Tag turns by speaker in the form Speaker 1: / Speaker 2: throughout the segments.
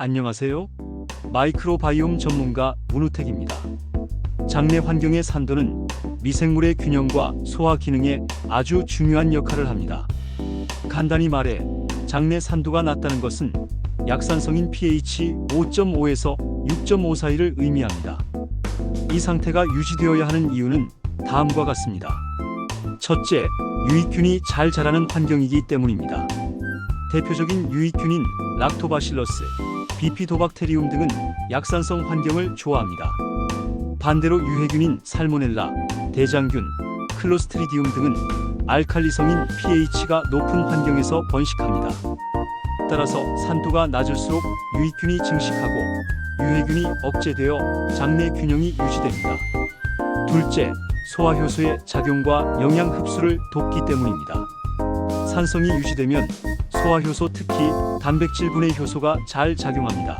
Speaker 1: 안녕하세요. 마이크로바이옴 전문가 문우택입니다. 장내 환경의 산도는 미생물의 균형과 소화 기능에 아주 중요한 역할을 합니다. 간단히 말해 장내 산도가 낮다는 것은 약산성인 pH 5.5에서 6.5 사이를 의미합니다. 이 상태가 유지되어야 하는 이유는 다음과 같습니다. 첫째, 유익균이 잘 자라는 환경이기 때문입니다. 대표적인 유익균인 락토바실러스, 비피도박테리움 등은 약산성 환경을 좋아합니다. 반대로 유해균인 살모넬라, 대장균, 클로스트리디움 등은 알칼리성인 pH가 높은 환경에서 번식합니다. 따라서 산도가 낮을수록 유익균이 증식하고 유해균이 억제되어 장내 균형이 유지됩니다. 둘째, 소화효소의 작용과 영양 흡수를 돕기 때문입니다. 산성이 유지되면 소화효소 특히 단백질 분해 효소가 잘 작용합니다.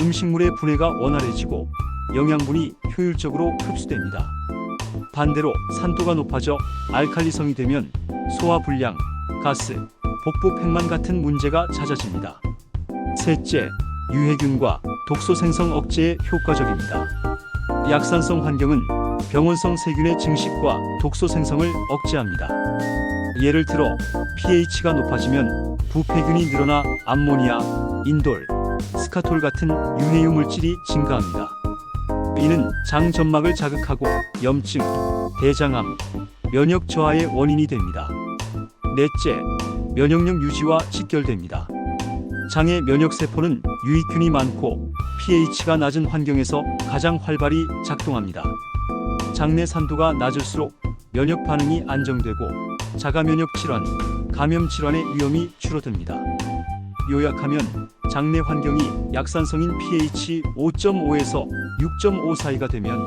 Speaker 1: 음식물의 분해가 원활해지고 영양분이 효율적으로 흡수됩니다. 반대로 산도가 높아져 알칼리성이 되면 소화 불량, 가스, 복부 팽만 같은 문제가 잦아집니다. 셋째, 유해균과 독소 생성 억제에 효과적입니다. 약산성 환경은 병원성 세균의 증식과 독소 생성을 억제합니다. 예를 들어 pH가 높아지면 부패균이 늘어나 암모니아, 인돌, 스카톨 같은 유해유 물질이 증가합니다. 이는 장 점막을 자극하고 염증, 대장암, 면역 저하의 원인이 됩니다. 넷째, 면역력 유지와 직결됩니다. 장의 면역 세포는 유익균이 많고 pH가 낮은 환경에서 가장 활발히 작동합니다. 장내 산도가 낮을수록 면역 반응이 안정되고 자가 면역 질환, 감염 질환의 위험이 줄어듭니다. 요약하면 장내 환경이 약산성인 pH 5.5에서 6.5 사이가 되면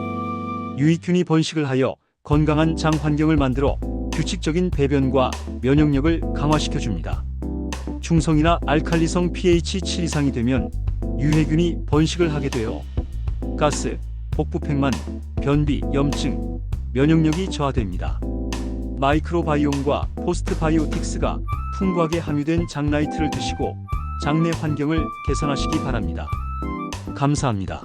Speaker 1: 유익균이 번식을 하여 건강한 장 환경을 만들어 규칙적인 배변과 면역력을 강화시켜 줍니다. 중성이나 알칼리성 pH 7 이상이 되면 유해균이 번식을 하게 되어 가스, 복부 팽만, 변비, 염증, 면역력이 저하됩니다. 마이크로바이옴과 포스트바이오틱스가 풍부하게 함유된 장나이트를 드시고 장내 환경을 개선하시기 바랍니다. 감사합니다.